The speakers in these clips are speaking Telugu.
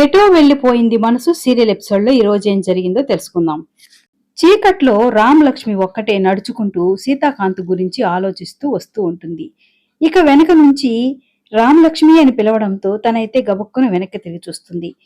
ఎటో వెళ్ళిపోయింది మనసు సీరియల్ ఎపిసోడ్లో ఈ రోజు ఏం జరిగిందో తెలుసుకుందాం. చీకట్లో రామలక్ష్మి ఒక్కటే నడుచుకుంటూ సీతాకాంత్ గురించి ఆలోచిస్తూ వస్తూ ఉంటుంది. ఇక వెనక నుంచి రామలక్ష్మి అని పిలవడంతో తనైతే గబుక్కున వెనక్కి తిరిగి చూస్తుంది.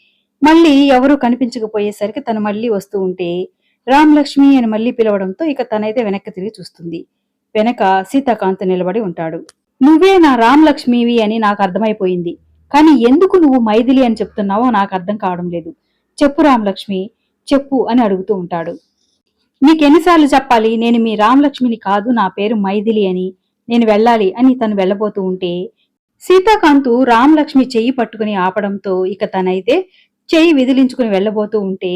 మళ్ళీ ఎవరూ కనిపించకపోయేసరికి తను మళ్ళీ వస్తూ ఉంటే రామలక్ష్మి అని మళ్ళీ పిలవడంతో ఇక తనైతే వెనక్కి తిరిగి చూస్తుంది. వెనక సీతాకాంత్ నిలబడి ఉంటాడు. నువ్వే నా రామలక్ష్మివి అని నాకు అర్థమైపోయింది. కానీ ఎందుకు నువ్వు మైథిలి అని చెప్తున్నావో నాకు అర్థం కావడం లేదు. చెప్పు రామలక్ష్మి చెప్పు అని అడుగుతూ ఉంటాడు. నీకెన్నిసార్లు చెప్పాలి నేను మీ రామలక్ష్మిని కాదు నా పేరు మైథిలి అని నేను వెళ్ళాలి అని తను వెళ్ళబోతూ ఉంటే సీతాకాంతు రామలక్ష్మి చెయ్యి పట్టుకుని ఆపడంతో ఇక తనైతే చెయ్యి విదిలించుకుని వెళ్ళబోతూ ఉంటే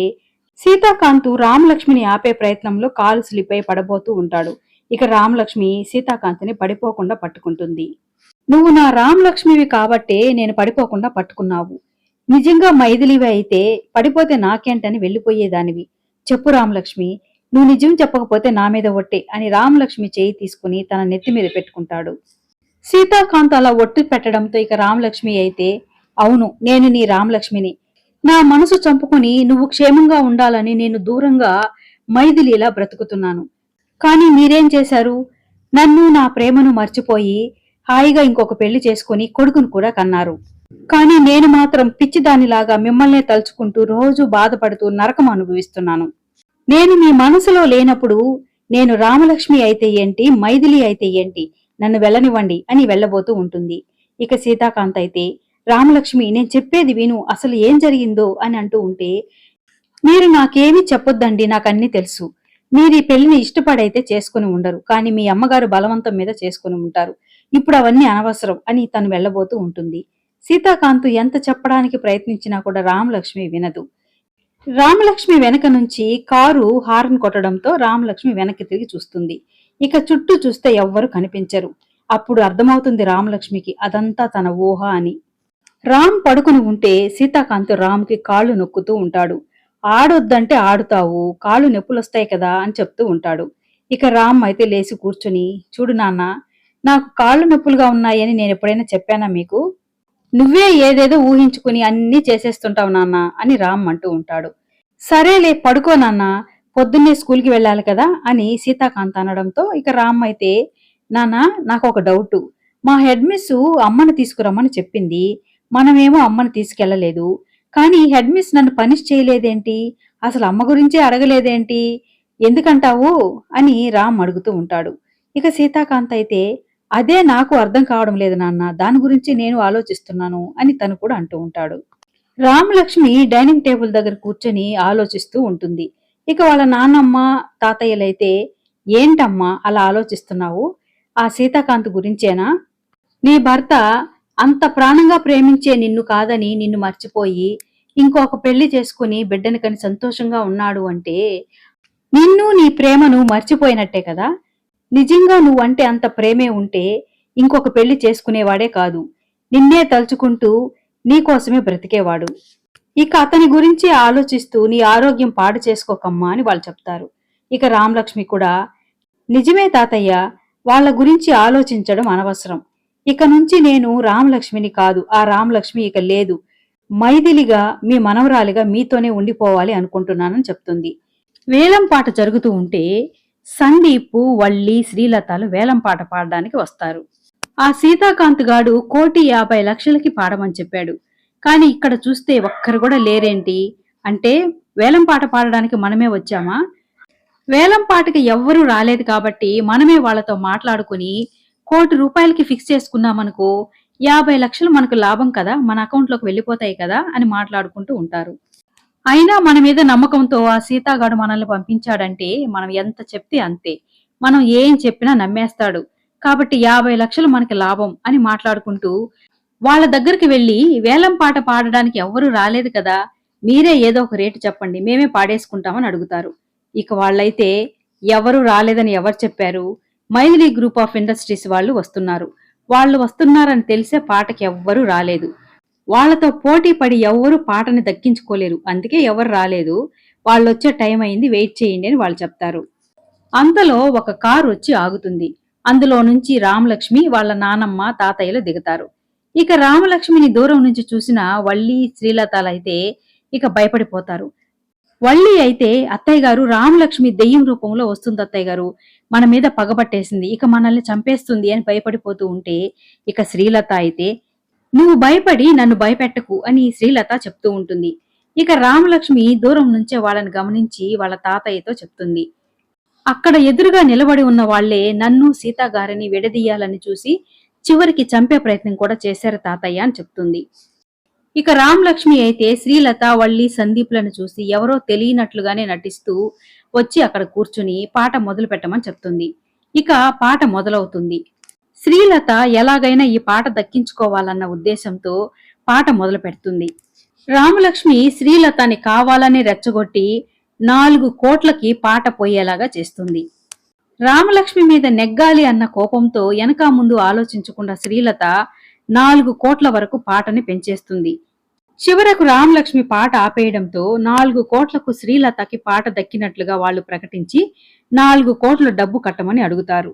సీతాకాంతు రామలక్ష్మిని ఆపే ప్రయత్నంలో కాలు స్లిప్ అయి పడబోతూ ఉంటాడు. ఇక రామలక్ష్మి సీతాకాంతిని పడిపోకుండా పట్టుకుంటుంది. నువ్వు నా రామలక్ష్మివి కాబట్టే నేను పడిపోకుండా పట్టుకున్నావు. నిజంగా మైథిలివి అయితే పడిపోతే నాకేంటని వెళ్ళిపోయేదానివి. చెప్పు రామలక్ష్మి నువ్వు నిజం చెప్పకపోతే నా మీద ఒట్టే అని రామలక్ష్మి చేయి తీసుకుని తన నెత్తి మీద పెట్టుకుంటాడు. సీతాకాంత్ అలా ఒట్టు పెట్టడంతో ఇక రామలక్ష్మి అయితే అవును నేను నీ రామలక్ష్మిని. నా మనసు చంపుకుని నువ్వు క్షేమంగా ఉండాలని నేను దూరంగా మైథిలిలా బ్రతుకుతున్నాను. కానీ మీరేం చేశారు? నన్ను నా ప్రేమను మర్చిపోయి హాయిగా ఇంకొక పెళ్ళి చేసుకుని కొడుకును కూడా కన్నారు. కానీ నేను మాత్రం పిచ్చిదానిలాగా మిమ్మల్నే తలుచుకుంటూ రోజు బాధపడుతూ నరకం అనుభవిస్తున్నాను. నేను మీ మనసులో లేనప్పుడు నేను రామలక్ష్మి అయితే ఏంటి మైథిలి అయితే ఏంటి నన్ను వెళ్ళనివ్వండి అని వెళ్ళబోతూ ఉంటుంది. ఇక సీతాకాంత్ అయితే రామలక్ష్మి నేను చెప్పేది విను అసలు ఏం జరిగిందో అని అంటూ ఉంటే మీరు నాకేమీ చెప్పొద్దండి నాకన్నీ తెలుసు. మీరు ఈ పెళ్ళిని ఇష్టపడైతే చేసుకుని ఉండరు కానీ మీ అమ్మగారు బలవంతం మీద చేసుకుని ఉంటారు. ఇప్పుడు అవన్నీ అనవసరం అని తను వెళ్ళబోతూ ఉంటుంది. సీతాకాంతు ఎంత చెప్పడానికి ప్రయత్నించినా కూడా రామలక్ష్మి వినదు. రామలక్ష్మి వెనక నుంచి కారు హార్న్ కొట్టడంతో రామలక్ష్మి వెనక్కి తిరిగి చూస్తుంది. ఇక చుట్టూ చూస్తే ఎవ్వరు కనిపించరు. అప్పుడు అర్థమవుతుంది రామలక్ష్మికి అదంతా తన ఊహ అని. రామ్ పడుకుని ఉంటే సీతాకాంత్ రామ్కి కాళ్ళు నొక్కుతూ ఉంటాడు. ఆడొద్దంటే ఆడుతావు కాళ్ళు నొప్పులొస్తాయి కదా అని చెప్తూ ఉంటాడు. ఇక రామ్ అయితే లేచి కూర్చుని చూడు నాన్న నాకు కాళ్ళు నొప్పులుగా ఉన్నాయని నేను ఎప్పుడైనా చెప్పానా మీకు? నువ్వే ఏదేదో ఊహించుకుని అన్నీ చేసేస్తుంటావు నాన్న అని రామ్ అంటూ ఉంటాడు. సరేలే పడుకో నాన్న పొద్దున్నే స్కూల్కి వెళ్ళాలి కదా అని సీతాకాంత్ అనడంతో ఇక రామ్ అయితే నాన్న నాకు ఒక డౌట్. మా హెడ్ మిస్ అమ్మని తీసుకురమ్మని చెప్పింది. మనమేమో అమ్మని తీసుకెళ్ళలేదు కానీ హెడ్ మిస్ నన్ను పనిష్ చేయలేదేంటి? అసలు అమ్మ గురించే అడగలేదేంటి? ఎందుకంటావు? అని రామ్ అడుగుతూ ఉంటాడు. ఇక సీతాకాంత్ అయితే అదే నాకు అర్థం కావడం లేదు నాన్న దాని గురించి నేను ఆలోచిస్తున్నాను అని తను కూడా అంటూ ఉంటాడు. రామలక్ష్మి డైనింగ్ టేబుల్ దగ్గర కూర్చొని ఆలోచిస్తూ ఉంటుంది. ఇక వాళ్ళ నాన్నమ్మ తాతయ్యలైతే ఏంటమ్మా అలా ఆలోచిస్తున్నావు? ఆ సీతాకాంత్ గురించేనా? నీ భర్త అంత ప్రాణంగా ప్రేమించే నిన్ను కాదని నిన్ను మర్చిపోయి ఇంకొక పెళ్ళి చేసుకుని బిడ్డని కని సంతోషంగా ఉన్నాడు అంటే నిన్ను నీ ప్రేమను మర్చిపోయినట్టే కదా? నిజంగా నువ్వంటే అంత ప్రేమే ఉంటే ఇంకొక పెళ్ళి చేసుకునేవాడే కాదు. నిన్నే తలుచుకుంటూ నీకోసమే బ్రతికేవాడు. ఇక అతని గురించి ఆలోచిస్తూ నీ ఆరోగ్యం పాడు చేసుకోకమ్మా అని వాళ్ళు చెప్తారు. ఇక రామలక్ష్మి కూడా నిజమే తాతయ్య వాళ్ళ గురించి ఆలోచించడం అనవసరం. ఇక నుంచి నేను రామలక్ష్మిని కాదు ఆ రామలక్ష్మి ఇక లేదు. మైథిలిగా మీ మనవరాలిగా మీతోనే ఉండిపోవాలి అనుకుంటున్నానని చెప్తుంది. వేలం పాట జరుగుతూ ఉంటే సందీప్ వల్లి శ్రీలతలు వేలం పాట పాడడానికి వస్తారు. ఆ సీతాకాంత్ గాడు కోటి యాభై లక్షలకి పాడమని చెప్పాడు. కానీ ఇక్కడ చూస్తే ఒక్కరు కూడా లేరేంటి? అంటే వేలం పాట పాడడానికి మనమే వచ్చామా? వేలం పాటకి ఎవ్వరూ రాలేదు కాబట్టి మనమే వాళ్ళతో మాట్లాడుకుని కోటి రూపాయలకి ఫిక్స్ చేసుకున్నామనుకో యాభై లక్షలు మనకు లాభం కదా మన అకౌంట్లోకి వెళ్ళిపోతాయి కదా అని మాట్లాడుకుంటూ ఉంటారు. అయినా మన మీద నమ్మకంతో ఆ సీతాగాడు మనల్ని పంపించాడంటే మనం ఎంత చెప్తే అంతే. మనం ఏం చెప్పినా నమ్మేస్తాడు. కాబట్టి యాభై లక్షలు మనకి లాభం అని మాట్లాడుకుంటూ వాళ్ళ దగ్గరికి వెళ్ళి వేలం పాట పాడడానికి ఎవ్వరూ రాలేదు కదా మీరే ఏదో ఒక రేటు చెప్పండి మేమే పాడేసుకుంటామని అడుగుతారు. ఇక వాళ్ళైతే ఎవరు రాలేదని ఎవరు చెప్పారు? మైథిలి గ్రూప్ ఆఫ్ ఇండస్ట్రీస్ వాళ్ళు వస్తున్నారు. వాళ్ళు వస్తున్నారని తెలిసే పాటకి ఎవ్వరూ రాలేదు. వాళ్ళతో పోటీ పడి ఎవ్వరూ పాటని దక్కించుకోలేరు. అందుకే ఎవరు రాలేదు. వాళ్ళు వచ్చే టైం అయింది. వెయిట్ చేయండి అని వాళ్ళు చెప్తారు. అంతలో ఒక కారు వచ్చి ఆగుతుంది. అందులో నుంచి రామలక్ష్మి వాళ్ళ నానమ్మ తాతయ్యలు దిగుతారు. ఇక రామలక్ష్మిని దూరం నుంచి చూసిన వల్లి శ్రీలతలైతే ఇక భయపడిపోతారు. వల్లి అయితే అత్తయ్య గారు రామలక్ష్మి దెయ్యం రూపంలో వస్తుంది అత్తయ్య గారు. మన మీద పగబట్టేసింది ఇక మనల్ని చంపేస్తుంది అని భయపడిపోతూ ఉంటే ఇక శ్రీలత అయితే నువ్వు భయపడి నన్ను భయపెట్టకు అని శ్రీలత చెప్తూ ఉంటుంది. ఇక రామలక్ష్మి దూరం నుంచే వాళ్ళని గమనించి వాళ్ళ తాతయ్యతో చెప్తుంది. అక్కడ ఎదురుగా నిలబడి ఉన్న వాళ్ళే నన్ను సీతా గారిని విడదీయాలని చూసి చివరికి చంపే ప్రయత్నం కూడా చేశారు తాతయ్య అని చెప్తుంది. ఇక రామలక్ష్మి అయితే శ్రీలత వల్లి సందీప్లను చూసి ఎవరో తెలియనట్లుగానే నటిస్తూ వచ్చి అక్కడ కూర్చుని పాట మొదలు పెట్టమని చెప్తుంది. ఇక పాట మొదలవుతుంది. శ్రీలత ఎలాగైనా ఈ పాట దక్కించుకోవాలన్న ఉద్దేశంతో పాట మొదలు పెడుతుంది. రామలక్ష్మి శ్రీలతని కావాలని రెచ్చగొట్టి నాలుగు కోట్లకి పాట పోయేలాగా చేస్తుంది. రామలక్ష్మి మీద నెగ్గాలి అన్న కోపంతో వెనక ముందు ఆలోచించకుండా శ్రీలత నాలుగు కోట్ల వరకు పాటని పెంచేస్తుంది. చివరకు రామలక్ష్మి పాట ఆపేయడంతో నాలుగు కోట్లకు శ్రీలతకి పాట దక్కినట్లుగా వాళ్ళు ప్రకటించి నాలుగు కోట్ల డబ్బు కట్టమని అడుగుతారు.